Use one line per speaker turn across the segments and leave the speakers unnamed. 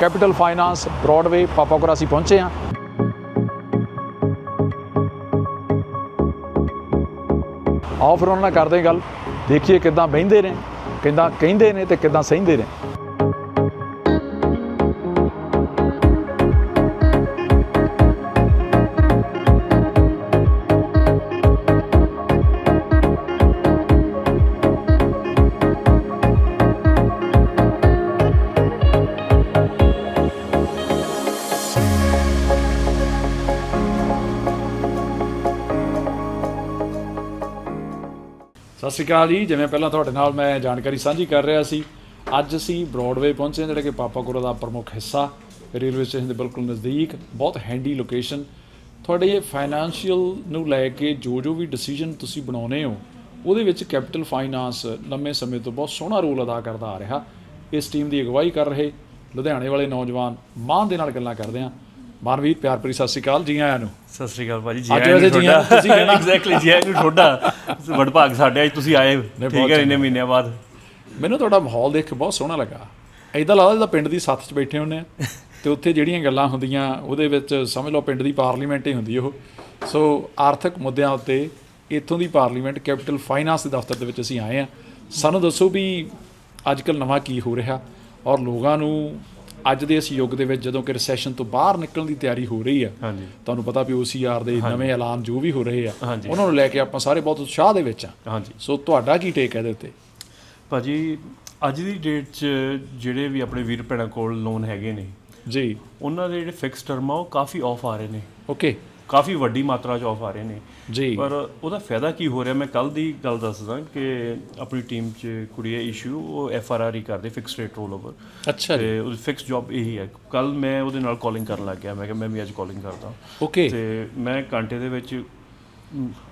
Capital finance, Broadway ਪਾਪਾਕੋਰਾ ਅਸੀਂ ਪਹੁੰਚੇ ਹਾਂ। ਆਓ ਫਿਰ ਉਹਨਾਂ ਨਾਲ ਕਰਦੇ ਗੱਲ। ਦੇਖੀਏ ਕਿੱਦਾਂ ਬਹਿੰਦੇ ਨੇ, ਕਿੱਦਾਂ ਕਹਿੰਦੇ ਨੇ ਤੇ ਕਿੱਦਾਂ ਸਹਿੰਦੇ ਨੇ। ਸਤਿ ਸ਼੍ਰੀ ਅਕਾਲ ਜੀ। ਜਿਵੇਂ ਪਹਿਲਾਂ ਤੁਹਾਡੇ ਨਾਲ ਮੈਂ ਜਾਣਕਾਰੀ ਸਾਂਝੀ ਕਰ ਰਿਹਾ ਸੀ, ਅੱਜ ਅਸੀਂ ਬ੍ਰੌਡਵੇ ਪਹੁੰਚੇ ਹਾਂ, ਜਿਹੜਾ ਕਿ ਪਾਪਾਕੋਰਾ ਦਾ ਪ੍ਰਮੁੱਖ ਹਿੱਸਾ। ਰੇਲਵੇ ਸਟੇਸ਼ਨ ਦੇ ਬਿਲਕੁਲ ਨਜ਼ਦੀਕ, ਬਹੁਤ ਹੈਂਡੀ ਲੋਕੇਸ਼ਨ ਤੁਹਾਡੇ ਫਾਈਨੈਂਸ਼ੀਅਲ ਨੂੰ ਲੈ ਕੇ ਜੋ ਜੋ ਵੀ ਡਿਸੀਜਨ ਤੁਸੀਂ ਬਣਾਉਨੇ ਹੋ, ਉਹਦੇ ਵਿੱਚ ਕੈਪੀਟਲ ਫਾਈਨਾਂਸ ਲੰਮੇ ਸਮੇਂ ਤੋਂ ਬਹੁਤ ਸੋਹਣਾ ਰੋਲ ਅਦਾ ਕਰਦਾ ਆ ਰਿਹਾ। ਇਸ ਟੀਮ ਦੀ ਅਗਵਾਈ ਕਰ ਰਹੇ ਲੁਧਿਆਣੇ ਵਾਲੇ ਨੌਜਵਾਨ ਮਾਂ ਦੇ ਨਾਲ ਗੱਲਾਂ ਕਰਦੇ ਹਾਂ। ਮਾਨਵੀਰ ਪਿਆਰ ਭਰੀ ਸਤਿ ਸ਼੍ਰੀ ਅਕਾਲ ਜੀ ਆਇਆਂ ਨੂੰ।
ਸਤਿ ਸ੍ਰੀ ਅਕਾਲ ਭਾਜੀ
ਅੱਜ ਵੈਸੇ ਜੀ ਆਇਆਂ ਨੂੰ ਤੁਸੀਂ ਕਹਿਣਾ।
ਐਗਜ਼ੈਕਟਲੀ ਜੀ ਆਇਆਂ ਨੂੰ ਤੁਹਾਡਾ ਵਡਭਾਗ ਸਾਡੇ ਅੱਜ ਤੁਸੀਂ ਆਏ ਠੀਕ ਹੈ ਇੰਨੇ ਮਹੀਨਿਆਂ ਬਾਅਦ।
ਮੈਨੂੰ ਤੁਹਾਡਾ ਮਾਹੌਲ ਦੇਖ ਕੇ ਬਹੁਤ ਸੋਹਣਾ ਲੱਗਾ। ਐਦਾਂ ਲੱਗਦਾ ਜਿੱਦਾਂ ਪਿੰਡ ਦੀ ਸੱਥ 'ਚ ਬੈਠੇ ਹੁੰਨੇ ਆ। ਤੇ ਉੱਥੇ ਜਿਹੜੀਆਂ ਗੱਲਾਂ ਹੁੰਦੀਆਂ ਉਹਦੇ ਵਿੱਚ ਸਮਝ ਲਓ ਪਿੰਡ ਦੀ ਪਾਰਲੀਮੈਂਟ ਹੀ ਹੁੰਦੀ ਉਹ। ਸੋ ਆਰਥਿਕ ਮੁੱਦਿਆਂ ਉੱਤੇ ਇੱਥੋਂ ਦੀ ਪਾਰਲੀਮੈਂਟ ਕੈਪੀਟਲ ਫਾਈਨਾਂਸ ਦੇ ਦਫ਼ਤਰ ਦੇ ਵਿੱਚ ਅਸੀਂ ਆਏ ਆ। ਸਾਨੂੰ ਦੱਸੋ ਵੀ ਅੱਜ ਕੱਲ੍ਹ ਨਵਾਂ ਕੀ ਹੋ ਰਿਹਾ ਔਰ ਲੋਕਾਂ ਨੂੰ ਅੱਜ ਦੇ ਇਸ ਯੁੱਗ ਦੇ ਵਿੱਚ ਜਦੋਂ ਕਿ ਰੈਸੈਸ਼ਨ ਤੋਂ ਬਾਹਰ ਨਿਕਲਣ ਦੀ ਤਿਆਰੀ ਹੋ ਰਹੀ ਆ
ਹਾਂਜੀ।
ਤੁਹਾਨੂੰ ਪਤਾ ਵੀ OCR ਦੇ ਨਵੇਂ ਐਲਾਨ ਜੋ ਵੀ ਹੋ ਰਹੇ ਆ। ਉਹਨਾਂ ਨੂੰ ਲੈ ਕੇ ਆਪਾਂ ਸਾਰੇ ਬਹੁਤ ਉਤਸ਼ਾਹ ਦੇ ਵਿੱਚ ਆ।
ਹਾਂਜੀ।
ਸੋ ਤੁਹਾਡਾ ਕੀ ਟੇਕ ਹੈ ਇਹਦੇ ਉੱਤੇ?
ਭਾਜੀ ਅੱਜ ਦੀ ਡੇਟ 'ਚ ਜਿਹੜੇ ਵੀ ਆਪਣੇ ਵੀਰ ਭੈਣਾਂ ਕੋਲ ਲੋਨ ਹੈਗੇ ਨੇ
ਜੀ।
ਉਹਨਾਂ ਦੇ ਜਿਹੜੇ ਫਿਕਸ ਟਰਮ ਆ ਉਹ ਕਾਫੀ ਆਫ ਆ ਰਹੇ ਨੇ।
ਓਕੇ
ਕਾਫੀ ਵੱਡੀ ਮਾਤਰਾ 'ਚ ਆਫ ਆ ਰਹੇ ਨੇ।
ਜੀ।
ਪਰ ਉਹਦਾ ਫਾਇਦਾ ਕੀ ਹੋ ਰਿਹਾ? ਮੈਂ ਕੱਲ ਦੀ ਗੱਲ ਦੱਸਦਾ ਕਿ ਆਪਣੀ ਟੀਮ 'ਚ ਕੁੜੀ ਹੈ ਇਸ਼ੂ ਉਹ ਐਫ ਆਰ ਆਰ ਹੀ ਕਰਦੇ ਫਿਕਸ ਰੇਟ ਰੋਲ ਓਵਰ
ਅੱਛਾ
ਤੇ ਉਹਦੀ ਫਿਕਸ ਜੌਬ ਇਹੀ ਹੈ। ਕੱਲ ਮੈਂ ਉਹਦੇ ਨਾਲ ਕਾਲਿੰਗ ਕਰਨ ਲੱਗ ਗਿਆ। ਮੈਂ ਕਿਹਾ ਮੈਂ ਵੀ ਅੱਜ ਕਾਲਿੰਗ ਕਰਦਾ
ਓਕੇ
ਤੇ ਮੈਂ ਘੰਟੇ ਦੇ ਵਿੱਚ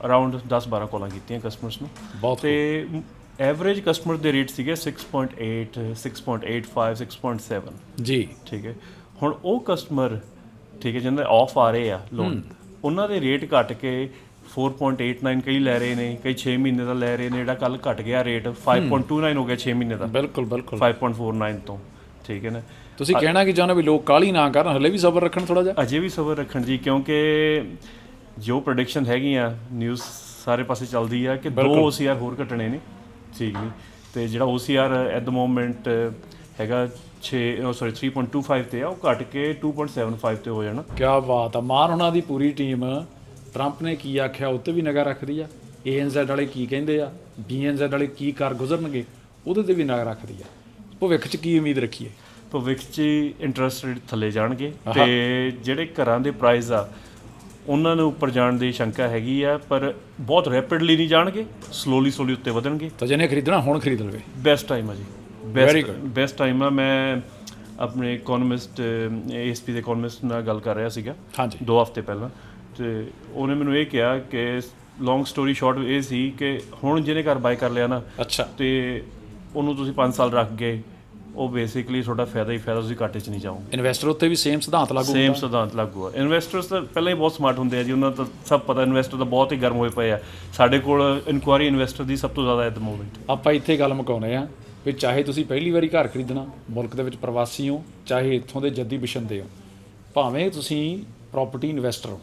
ਅਰਾਊਂਡ 10 12 ਕਾਲਾਂ ਕੀਤੀਆਂ ਕਸਟਮਰਸ ਨੂੰ।
ਬਹੁਤ
ਤੇ ਐਵਰੇਜ ਕਸਟਮਰ ਦੇ ਰੇਟ ਸੀਗੇ 6.8 6.85 6.7
ਜੀ।
ਠੀਕ ਹੈ। ਹੁਣ ਉਹ ਕਸਟਮਰ ਠੀਕ ਹੈ ਜਿਹਨਾਂ ਦੇ ਆਫ ਆ ਰਹੇ ਆ ਲੋਨ ਉਹਨਾਂ ਦੇ ਰੇਟ ਘਟ ਕੇ 4.89 ਕਈ ਲੈ ਰਹੇ ਨੇ ਕਈ 6 ਮਹੀਨੇ ਦਾ ਲੈ ਰਹੇ ਨੇ ਜਿਹੜਾ ਕੱਲ ਘਟ ਗਿਆ ਰੇਟ 5.29 ਹੋ ਗਿਆ 6 ਮਹੀਨੇ ਦਾ।
ਬਿਲਕੁਲ ਬਿਲਕੁਲ।
5.49 ਤੋਂ ਠੀਕ ਹੈ ਨਾ?
ਤੁਸੀਂ ਕਹਿਣਾ ਕਿ ਚਾਹੁੰਦੇ ਵੀ ਲੋਕ ਕਾਲੀ ਨਾ ਕਰਨ ਹਲੇ ਵੀ ਸਬਰ ਰੱਖਣ ਥੋੜਾ ਜਿਹਾ?
ਅਜੇ ਵੀ ਸਬਰ ਰੱਖਣ ਜੀ ਕਿਉਂਕਿ ਜੋ ਪ੍ਰੈਡਿਕਸ਼ਨ ਹੈਗੀਆਂ ਨਿਊਜ਼ ਸਾਰੇ ਪਾਸੇ ਚੱਲਦੀ ਆ ਕਿ ਦੋ OCR ਹੋਰ ਘਟਣੇ ਨੇ ਠੀਕ ਨਹੀਂ ਤੇ ਜਿਹੜਾ OCR ਐਟ ਦ ਮੋਮੈਂਟ ਹੈਗਾ 6 ਸੌਰੀ 3.25 ਤੇ ਆ ਉਹ ਘਟ ਕੇ 2.75 ਤੇ ਹੋ ਜਾਣਾ।
ਕੀ ਬਾਤ ਆ ਮਾਨ ਉਹਨਾਂ ਦੀ ਪੂਰੀ ਟੀਮ ਟਰੰਪ ਨੇ ਕੀ ਆਖਿਆ ਉੱਤੇ ਵੀ ਨਿਗਾਹ ਰੱਖਦੀ ਆ ANZ ਵਾਲੇ ਕੀ ਕਹਿੰਦੇ ਆ BNZ ਵਾਲੇ ਕੀ ਕਰ ਗੁਜ਼ਰਨਗੇ ਉਹਦੇ ਤੇ ਵੀ ਨਿਗਾਹ ਰੱਖਦੀ ਆ। ਭਵਿੱਖ 'ਚ ਕੀ ਉਮੀਦ ਰੱਖੀਏ?
ਭਵਿੱਖ 'ਚ ਇੰਟਰਸਟ ਰੇਟ ਥੱਲੇ ਜਾਣਗੇ ਤੇ ਜਿਹੜੇ ਘਰਾਂ ਦੇ ਪ੍ਰਾਈਸ ਆ ਉਹਨਾਂ ਨੂੰ ਉੱਪਰ ਜਾਣ ਦੀ ਸ਼ੰਕਾ ਹੈਗੀ ਆ ਪਰ ਬਹੁਤ ਰੈਪਿਡਲੀ ਨਹੀਂ ਜਾਣਗੇ ਸਲੋਲੀ ਸਲੋਲੀ ਉੱਤੇ ਵਧਣਗੇ।
ਤਾਂ ਜਿਹਨੇ ਖਰੀਦਣਾ ਹੁਣ ਖਰੀਦ ਲਵੇ।
ਬੈਸਟ ਟਾਈਮ ਆ ਜੀ। ਬੈਸਟ ਬੈਸਟ ਟਾਈਮ ਆ ਮੈਂ ਆਪਣੇ ਇਕਨੋਮਿਸਟ ਏਐਸਪੀ ਦੇ ਇਕਨੋਮਿਸਟ ਨਾਲ ਗੱਲ ਕਰ ਰਿਹਾ ਸੀਗਾ।
ਹਾਂਜੀ।
ਦੋ ਹਫ਼ਤੇ ਪਹਿਲਾਂ। ਤੇ ਉਹਨੇ ਮੈਨੂੰ ਇਹ ਕਿਹਾ ਕਿ ਲੌਂਗ ਸਟੋਰੀ ਸ਼ਾਰਟ ਇਹ ਸੀ ਕਿ ਹੁਣ ਜਿਹਨੇ ਘਰ ਬਾਈ ਕਰ ਲਿਆ ਨਾ
ਅੱਛਾ।
ਤੇ ਉਹਨੂੰ ਤੁਸੀਂ 5 ਸਾਲ ਰੱਖ ਗਏ ਉਹ ਬੇਸਿਕਲੀ ਤੁਹਾਡਾ ਫਾਇਦਾ ਹੀ ਫਾਇਦਾ ਤੁਸੀਂ ਘਾਟੇ 'ਚ ਨਹੀਂ ਜਾਓਗੇ।
ਇਨਵੈਸਟਰ ਉੱਤੇ ਵੀ ਸੇਮ ਸਿਧਾਂਤ ਲਾਗੂ
ਸੇਮ ਸਿਧਾਂਤ ਲਾਗੂ ਆ। ਇਨਵੈਸਟਰਸ ਤਾਂ ਪਹਿਲਾਂ ਹੀ ਬਹੁਤ ਸਮਾਰਟ ਹੁੰਦੇ ਆ ਜੀ ਉਹਨਾਂ ਦਾ ਸਭ ਪਤਾ ਇਨਵੈਸਟਰ ਤਾਂ ਬਹੁਤ ਹੀ ਗਰਮ ਹੋਏ ਪਏ ਆ। ਸਾਡੇ ਕੋਲ ਇਨਕੁਆਰੀ ਇਨਵੈਸਟਰ ਦੀ ਸਭ ਤੋਂ ਜ਼ਿਆਦਾ ਐਟ ਦ ਮੋਮੈਂਟ
ਆਪਾਂ ਇੱਥੇ ਗੱਲ ਮੁਕਾਉਨੇ ਆ ਵੀ ਚਾਹੇ ਤੁਸੀਂ ਪਹਿਲੀ ਵਾਰੀ ਘਰ ਖਰੀਦਣਾ, ਮੁਲਕ ਦੇ ਵਿੱਚ ਪ੍ਰਵਾਸੀ ਹੋ, ਚਾਹੇ ਇੱਥੋਂ ਦੇ ਜੱਦੀ ਬਿਸ਼ੰਦੇ ਹੋ, ਭਾਵੇਂ ਤੁਸੀਂ ਪ੍ਰਾਪਰਟੀ ਇਨਵੈਸਟਰ ਹੋ,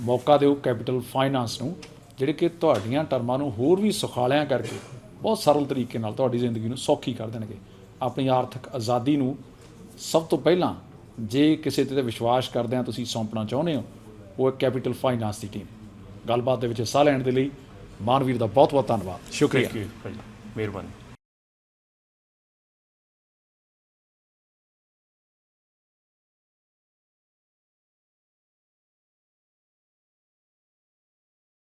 ਮੌਕਾ ਦਿਓ ਕੈਪੀਟਲ ਫਾਈਨਾਂਸ ਨੂੰ, ਜਿਹੜੇ ਕਿ ਤੁਹਾਡੀਆਂ ਟਰਮਾਂ ਨੂੰ ਹੋਰ ਵੀ ਸੁਖਾਲਿਆਂ ਕਰਕੇ ਬਹੁਤ ਸਰਲ ਤਰੀਕੇ ਨਾਲ ਤੁਹਾਡੀ ਜ਼ਿੰਦਗੀ ਨੂੰ ਸੌਖੀ ਕਰ ਦੇਣਗੇ। ਆਪਣੀ ਆਰਥਿਕ ਆਜ਼ਾਦੀ ਨੂੰ ਸਭ ਤੋਂ ਪਹਿਲਾਂ ਜੇ ਕਿਸੇ ਤੇ ਵਿਸ਼ਵਾਸ ਕਰਦੇ ਆ ਤੁਸੀਂ ਸੌਂਪਣਾ ਚਾਹੁੰਦੇ ਹੋ, ਉਹ ਹੈ ਕੈਪੀਟਲ ਫਾਈਨਾਂਸ ਦੀ ਟੀਮ ਗੱਲਬਾਤ ਦੇ ਵਿੱਚ ਹਿੱਸਾ ਲੈਣ ਦੇ ਲਈ ਮਾਨਵੀਰ ਦਾ ਬਹੁਤ ਬਹੁਤ ਧੰਨਵਾਦ। ਸ਼ੁਕਰੀਆ।
ਮਿਹਰਬਾਨੀ।